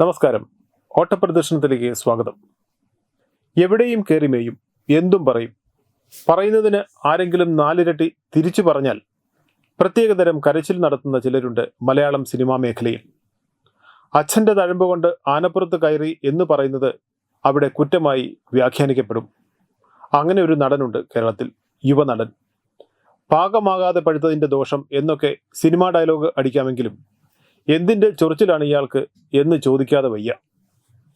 നമസ്കാരം. ഓട്ടപ്രദർശനത്തിലേക്ക് സ്വാഗതം. എവിടെയും കയറിമേയും എന്തും പറയും. പറയുന്നതിന് ആരെങ്കിലും നാലിരട്ടി തിരിച്ചു പറഞ്ഞാൽ പ്രത്യേകതരം കരച്ചിൽ നടത്തുന്ന ചിലരുണ്ട് മലയാളം സിനിമാ മേഖലയിൽ. അച്ഛന്റെ തഴമ്പ് കൊണ്ട് ആനപ്പുറത്ത് കയറി എന്ന് പറയുന്നത് അവിടെ കുറ്റമായി വ്യാഖ്യാനിക്കപ്പെടും. അങ്ങനെ ഒരു നടനുണ്ട് കേരളത്തിൽ യുവനടൻ. പാകമാകാതെ പഴുത്തതിന്റെ ദോഷം എന്നൊക്കെ സിനിമാ ഡയലോഗ് അടിക്കാമെങ്കിലും എന്തിന്റെ ചൊറിച്ചിലാണ് ഇയാൾക്ക് എന്ന് ചോദിക്കാതെ വയ്യ.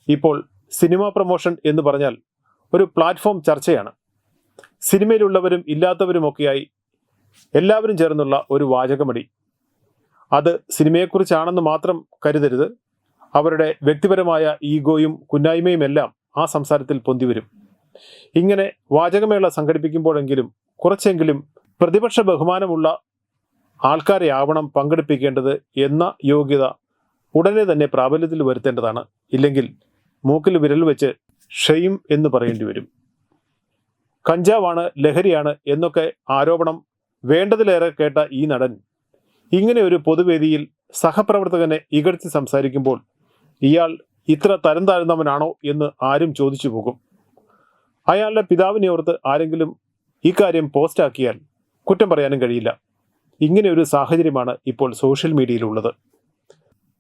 ഇപ്പോൾ സിനിമ പ്രൊമോഷൻ എന്ന് പറഞ്ഞാൽ ഒരു പ്ലാറ്റ്ഫോം ചർച്ചയാണ്. സിനിമയിലുള്ളവരും ഇല്ലാത്തവരുമൊക്കെയായി എല്ലാവരും ചേർന്നുള്ള ഒരു വാചകമടി. അത് സിനിമയെക്കുറിച്ചാണെന്ന് മാത്രം കരുതരുത്. അവരുടെ വ്യക്തിപരമായ ഈഗോയും കുന്നായ്മയും എല്ലാം ആ സംസാരത്തിൽ പൊന്തിവരും. ഇങ്ങനെ വാചകമേള സംഘടിപ്പിക്കുമ്പോഴെങ്കിലും കുറച്ചെങ്കിലും പ്രതിപക്ഷ ബഹുമാനമുള്ള ആൾക്കാരെ ആവണം പങ്കെടുപ്പിക്കേണ്ടത് എന്ന യോഗ്യത ഉടനെ തന്നെ പ്രാബല്യത്തിൽ വരുത്തേണ്ടതാണ്. ഇല്ലെങ്കിൽ മൂക്കിൽ വിരൽ വെച്ച് ഷെയും എന്ന് പറയേണ്ടി വരും. കഞ്ചാവാണ് ലഹരിയാണ് എന്നൊക്കെ ആരോപണം വേണ്ടതിലേറെ കേട്ട ഈ നടൻ. ഇങ്ങനെ ഒരു പൊതുവേദിയിൽ സഹപ്രവർത്തകനെ ഇകഴ്ത്തി സംസാരിക്കുമ്പോൾ ഇയാൾ ഇത്ര തരം താഴ്ന്നവനാണോ എന്ന് ആരും ചോദിച്ചു പോകും. അയാളുടെ പിതാവിനെ ഓർത്ത് ആരെങ്കിലും ഇക്കാര്യം പോസ്റ്റാക്കിയാൽ കുറ്റം പറയാനും കഴിയില്ല. ഇങ്ങനെ ഒരു സാഹചര്യമാണ് ഇപ്പോൾ സോഷ്യൽ മീഡിയയിലുള്ളത്.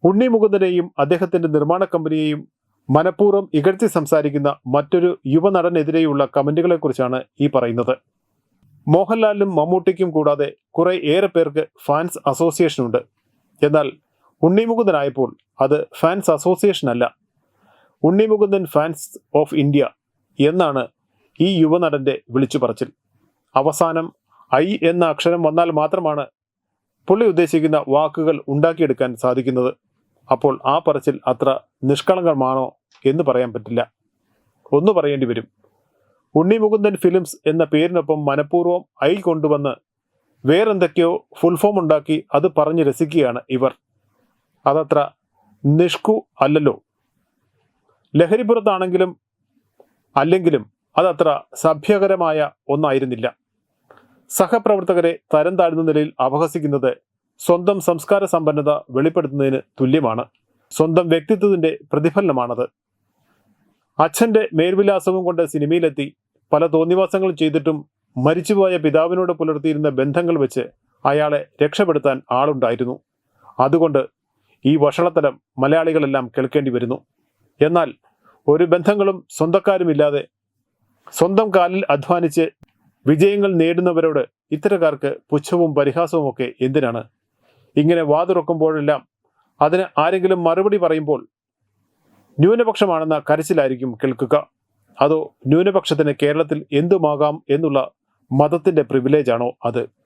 ഉണ്ണി മുകുന്ദനെയും അദ്ദേഹത്തിന്റെ നിർമ്മാണ കമ്പനിയെയും മനഃപൂർവം ഇകഴ്ത്തി സംസാരിക്കുന്ന മറ്റൊരു യുവനടനെതിരെയുള്ള കമന്റുകളെക്കുറിച്ചാണ് ഈ പറയുന്നത്. മോഹൻലാലിനും മമ്മൂട്ടിക്കും കൂടാതെ കുറേ ഏറെ പേർക്ക് ഫാൻസ് അസോസിയേഷൻ ഉണ്ട് എന്നാൽ ഉണ്ണി മുകുന്ദനായപ്പോൾ അത് ഫാൻസ് അസോസിയേഷൻ അല്ല Unni Mukundan fans of India എന്നാണ് ഈ യുവനടന്റെ വിളിച്ചു പറച്ചിൽ അവസാനം ഐ എന്ന അക്ഷരം വന്നാൽ മാത്രമാണ് പുള്ളി ഉദ്ദേശിക്കുന്ന വാക്കുകൾ ഉണ്ടാക്കിയെടുക്കാൻ സാധിക്കുന്നത്. അപ്പോൾ ആ പറച്ചിൽ അത്ര നിഷ്കളങ്കമാണോ എന്ന് പറയാൻ പറ്റില്ല. ഒന്ന് പറയേണ്ടി വരും. ഉണ്ണി മുകുന്ദൻ ഫിലിംസ് എന്ന പേരിനൊപ്പം മനഃപൂർവം ഐ കൊണ്ടുവന്ന് വേറെന്തൊക്കെയോ ഫുൾ ഫോം ഉണ്ടാക്കി അത് പറഞ്ഞ് രസിക്കുകയാണ് ഇവർ. അതത്ര നിഷ്കു അല്ലല്ലോ. ലഹരിപുറത്താണെങ്കിലും അല്ലെങ്കിലും അതത്ര സഭ്യകരമായ ഒന്നായിരുന്നില്ല. സഹപ്രവർത്തകരെ തരം താഴ്ന്ന നിലയിൽ അപഹസിക്കുന്നത് സ്വന്തം സംസ്കാര സമ്പന്നത വെളിപ്പെടുത്തുന്നതിന് തുല്യമാണ്. സ്വന്തം വ്യക്തിത്വത്തിന്റെ പ്രതിഫലനമാണത്. അച്ഛന്റെ മേൽവിലാസവും കൊണ്ട് സിനിമയിലെത്തി പല തോന്നിവാസങ്ങളും ചെയ്തിട്ടും മരിച്ചുപോയ പിതാവിനോട് പുലർത്തിയിരുന്ന ബന്ധങ്ങൾ വെച്ച് അയാളെ രക്ഷപ്പെടുത്താൻ ആളുണ്ടായിരുന്നു. അതുകൊണ്ട് ഈ വഷളത്തരം മലയാളികളെല്ലാം കേൾക്കേണ്ടി വരുന്നു. എന്നാൽ ഒരു ബന്ധങ്ങളും സ്വന്തക്കാരുമില്ലാതെ സ്വന്തം കാലിൽ അധ്വാനിച്ച് വിജയങ്ങൾ നേടുന്നവരോട് ഇത്തരക്കാർക്ക് പുച്ഛവും പരിഹാസവും ഒക്കെ എന്തിനാണ്? ഇങ്ങനെ വാതുറക്കുമ്പോഴെല്ലാം അതിന് ആരെങ്കിലും മറുപടി പറയുമ്പോൾ ന്യൂനപക്ഷമാണെന്ന കരച്ചിലായിരിക്കും കേൾക്കുക. അതോ ന്യൂനപക്ഷത്തിന് കേരളത്തിൽ എന്തുമാകാം എന്നുള്ള മതത്തിന്റെ പ്രിവിലേജാണോ അത്?